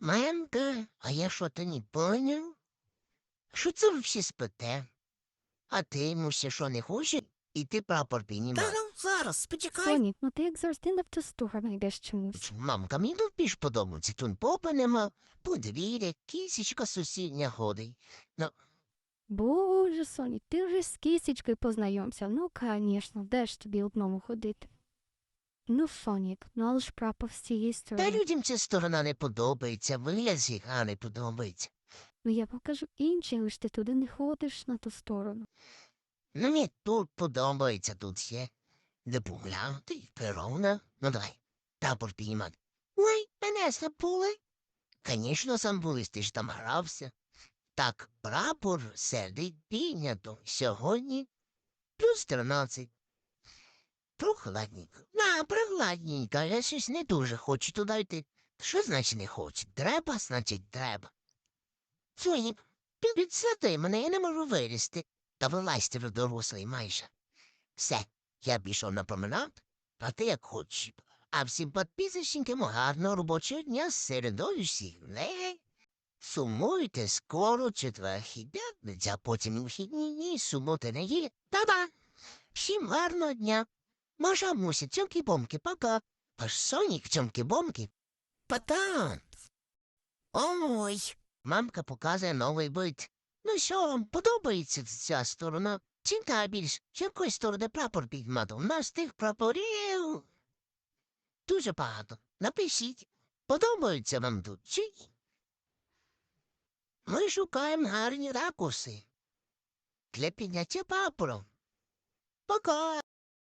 Менка, а я що то не поняв? Що це ви всі спите? А ти, Муся, що не хочеш? І ти прапор Та піднімати? ну зараз, почекай. Сонік, ну ти як завжди не в ту сторону йдеш чомусь. Мамка, мені тут більш подобається. Тут попа нема, подвір'я, кісічка сусідня ходить. Ну, Боже, Сонік, ти вже з кисечкою познайомся. Ну, звісно, де ж тобі одному ходити? Ну, Сонік, ну але ж прапор з цієї та сторони. людям ця сторона не подобається, вигляд їх, а не подобається. Ну я покажу інший, лиш ти туди не ходиш на ту сторону. Ну, мені тут подобається, тут є. Де поглянути, перона. Ну, давай, прапор піднімати. Ой, мене забули. Звісно, сам ти ж там грався. Так, прапор серед піднято сьогодні плюс 13. Прохладненько. На, прохладненько, я щось не дуже хочу туди йти. Що значить не хочу? Треба, значить, треба. Сонік, під- підсади мене, я не можу вилізти. Та вилазьте вже дорослий майже. Все, я пішов на променад, а ти як хочеш. А всім підписочникам гарного робочого дня з середою всіх. Не. Сумуйте скоро четвер п'ятниця, потім вихідні дні, суботи не є. Та-да! Всім гарного дня. Маша мусить, цьомки-бомки, пока. Ваш сонік, цьомки-бомки. Патан. Ой. Мамка показує новий бит. Ну що вам подобається ця сторона? Чим та більш, з якої сторони прапор підмати? У нас тих прапорів. Дуже багато. Напишіть, подобається вам тут чи? Ми шукаємо гарні ракурси для підняття прапору. Пока.